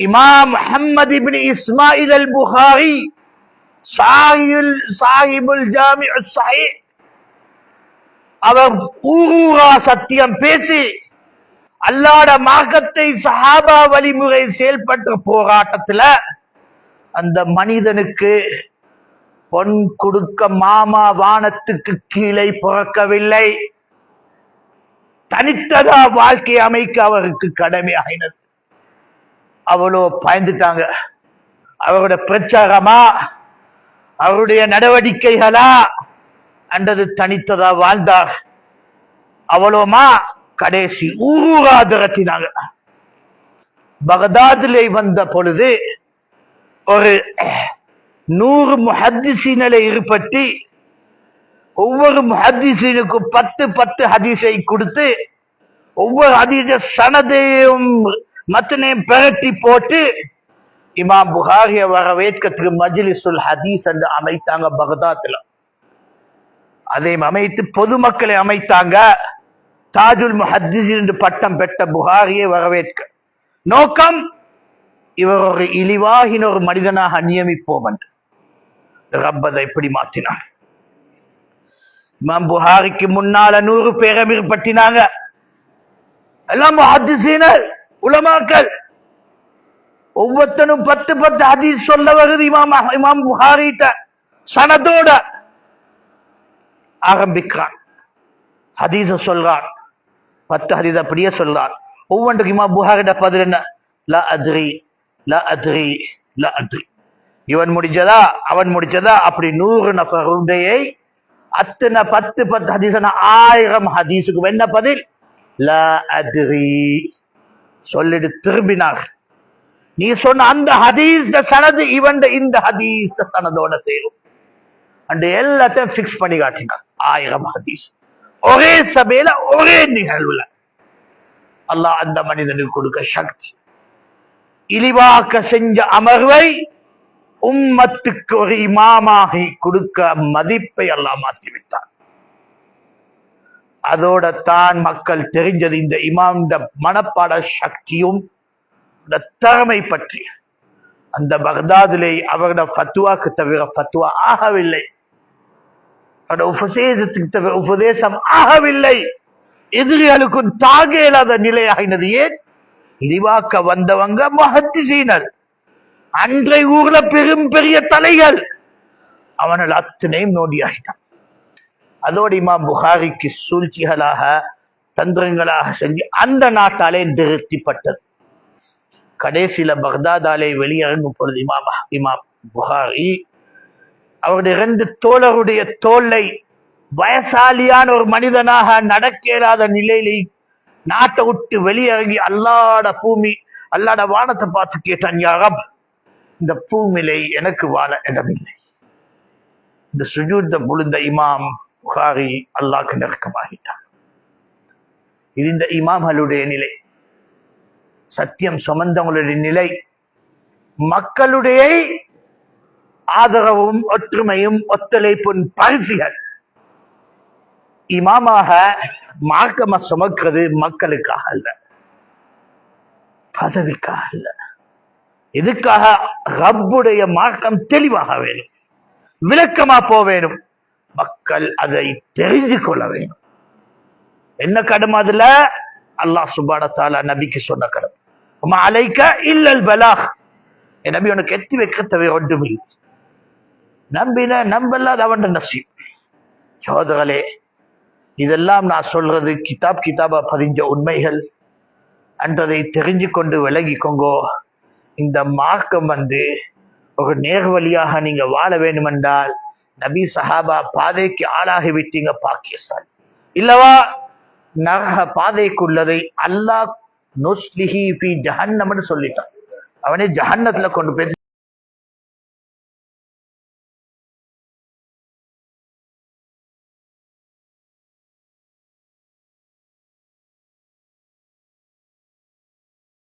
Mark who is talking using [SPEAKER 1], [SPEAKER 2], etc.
[SPEAKER 1] இமாம் முஹம்மது இப்னி இஸ்மாயில் அல் புகாரி சாஹில் சாஹிபுல் ஜாமி சாஹி அவர் ஊரூரா சத்தியம் பேசி அல்லாட மார்க்கத்தை சஹாபா வழிமுறை செயல்பட்ட போராட்டத்துல அந்த மனிதனுக்கு பொன் கொடுக்க மாமா வானத்துக்கு கீழே பிறக்கவில்லை. தனித்ததா வாழ்க்கை அமைக்க அவருக்கு கடமையாகினது அவ்வளோ பயந்துட்டாங்க. அவருடைய பிரச்சாரமா? அவருடைய நடவடிக்கைகளா? அன்றது தனித்ததா வாழ்ந்தார். அவ்வளோமா கடைசி ஊரூரா திரட்டினாங்க பகதாதிலே வந்த பொழுது ஒரு நூறு முஹத்திசீனலை இருப்பட்டி ஒவ்வொரு முஹத்திசீனுக்கும் பத்து பத்து ஹதீஸை கொடுத்து ஒவ்வொரு ஹதீச சனதையும் மத்தனையும் பிரட்டி போட்டு இமாம் புகாரிய வரவேற்கத்துக்கு மஜ்லிசுல் ஹதீஸ் என்று அமைத்தாங்க பகதாத்ல. அதையும் அமைத்து பொதுமக்களை அமைத்தாங்க. தாஜுல் முஹத்திஸ் என்று பட்டம் பெற்ற புகாரியை வரவேற்க. நோக்கம் இவர் ஒரு இழிவாகின ஒரு மனிதனாக நியமிப்போம் என்று ரப்பதை இப்படி மாத்தினான்? இமாம் புகாரிக்கு முன்னால நூறு பேர் பட்டினாங்க. எல்லாம் முஹத்திசீனர் உலமாக்கள். ஒவ்வொருத்தனும் பத்து பத்து ஹதீஸ் சொல்ல வருது இமாம் இமாம் புகாரிட்ட. சனத்தோட ஆரம்பிக்கிறான். ஹதீச சொல்றான். பத்து ஹதீஸ் அப்படியே சொல்றான். ஒவ்வொன்றுக்கு இமாம் புகாரிட்ட பதில் என்ன? ல அத்ரி ல அத்ரி ல அத்ரி. இவன் முடிச்சதா அவன் முடிச்சதா அப்படி நூறு நபருடையை அத்தனை பத்து பத்து ஹதீஸ் ஆயிரம் ஹதீஸுக்கு என்ன பதில்? ல அத்ரி. சொல்லிட்டு திரும்பினார். நீ சொன்ன அந்த ஹதீஸ் சனது இவன் இந்த ஹதீஸ் சனதோட சேரும். அந்த எல்லாத்தையும் பிக்ஸ் பண்ணி காட்டினார். ஆயிரம் ஹதீஸ். ஒரே சபையில ஒரே நிகழ்வுல. அல்லாஹ் அந்த மனிதனுக்கு கொடுக்க சக்தி. இழிவாக்க செஞ்ச அமர்வை உம்மத்துக்கு ஒரு இமாமாகி கொடுக்க மதிப்பை அல்லாஹ் மாற்றி விட்டார் அதோட தான் மக்கள் தெரிஞ்சது இந்த இமாம்ட மனப்பாட சக்தியும் திறமை பற்றி. அந்த பகதாதிலே அவரோட ஃபத்துவாக்கு தவிர ஃபத்துவா ஆகவில்லை. அவரோட உபதேசத்துக்கு தவிர உபதேசம் ஆகவில்லை. எதிரிகளுக்கும் தாக இயலாத நிலையாகினது ஏன்? இழிவாக்க வந்தவங்க மகத்திசீனர். அன்றை ஊர்ல பெரும் பெரிய தலைகள். அவனால் அத்தனையும் நோடியாகினான் அதோடு இமாம் புகாரிக்கு சூழ்ச்சிகளாக தந்திரங்களாக செஞ்சு அந்த நாட்டாலே திருப்திப்பட்டது கடைசியில பக்தாதாலே வெளியிறங்கும் பொழுது இமாம் இமாம் புகாரி அவருடைய இரண்டு தோழருடைய தோலை வயசாலியான ஒரு மனிதனாக நடக்க இயலாத நிலையிலே நாட்டை விட்டு வெளியிறங்கி அல்லாட பூமி அல்லாட வானத்தை பார்த்து கேட்டான் யாரப் இந்த பூமிலை எனக்கு வாழ இடமில்லை. இந்த சுஜூத்த புழுந்த இமாம் புகாரி அல்லாக்கு நெருக்கமாகிட்டான் இது இந்த இமாம்களுடைய நிலை சத்தியம் சுமந்தவங்களுடைய நிலை மக்களுடைய ஆதரவும் ஒற்றுமையும் ஒத்துழைப்பும் பரிசுகள் இமாமாக மார்க்கமா சுமக்கிறது மக்களுக்காக அல்ல பதவிக்காக அல்ல இதுக்காக ரப்புடைய மார்க்கம் தெளிவாக வேணும் விளக்கமா போவேணும் மக்கள் அதை தெரிந்து கொள்ள வேணும் என்ன கடமை அதுல? அல்லாஹ் சுபான நபிக்கு சொன்ன கடமை. உமா அலைக்க இல்லல் பலாஹ். என் நபி உனக்கு எத்தி வைக்க தவிர ஒன்றுமில்லை. நம்பின நம்பல்லாத அவன் நசீப். சோதரலே இதெல்லாம் நான் சொல்றது கிதாப் கிதாபா பதிஞ்ச உண்மைகள். அன்றதை தெரிஞ்சு கொண்டு விலகிக்கோங்கோ இந்த மார்க்கம் வந்து ஒரு நேர்வழியாக நீங்க வாழ வேண்டுமென்றால் நபி சஹாபா பாதைக்கு ஆளாகி விட்டீங்க பாகிஸ்தான் இல்லவா? நரக பாதைக்குள்ளதை அல்லாஹ் நொஸ்லிஹி ஃபி ஜஹன்னம்னு சொல்லிட்டான். அவனே ஜஹன்னத்துல கொண்டு போய்